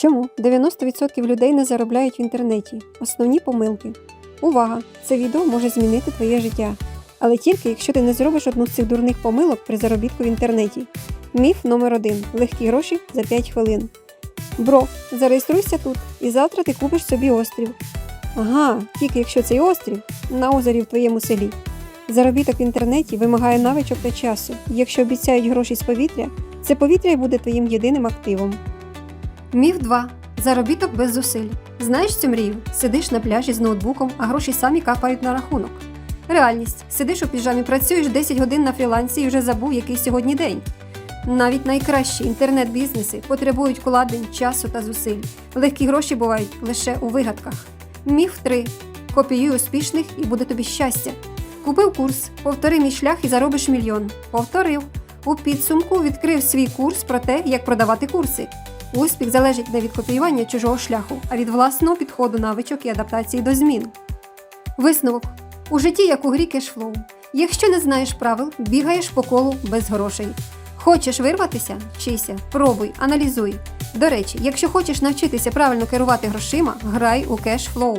Чому 90% людей не заробляють в інтернеті? Основні помилки. Увага! Це відео може змінити твоє життя. Але тільки якщо ти не зробиш одну з цих дурних помилок при заробітку в інтернеті. Міф номер один: легкі гроші за 5 хвилин. Бро, зареєструйся тут, і завтра ти купиш собі острів. Ага, тільки якщо цей острів на озері в твоєму селі. Заробіток в інтернеті вимагає навичок та часу. Якщо обіцяють гроші з повітря, це повітря й буде твоїм єдиним активом. Міф 2. Заробіток без зусиль. Знаєш цю мрію? Сидиш на пляжі з ноутбуком, а гроші самі капають на рахунок. Реальність. Сидиш у піжамі, працюєш 10 годин на фрілансі і вже забув, який сьогодні день. Навіть найкращі інтернет-бізнеси потребують вкладень, часу та зусиль. Легкі гроші бувають лише у вигадках. Міф 3. Копіюй успішних і буде тобі щастя. Купив курс, повтори мій шлях і заробиш мільйон. Повторив. У підсумку відкрив свій курс про те, як продавати курси. Успіх залежить не від копіювання чужого шляху, а від власного підходу навичок і адаптації до змін. Висновок. У житті, як у грі кешфлоу. Якщо не знаєш правил, бігаєш по колу без грошей. Хочеш вирватися? Вчися, пробуй, аналізуй. До речі, якщо хочеш навчитися правильно керувати грошима, грай у кешфлоу.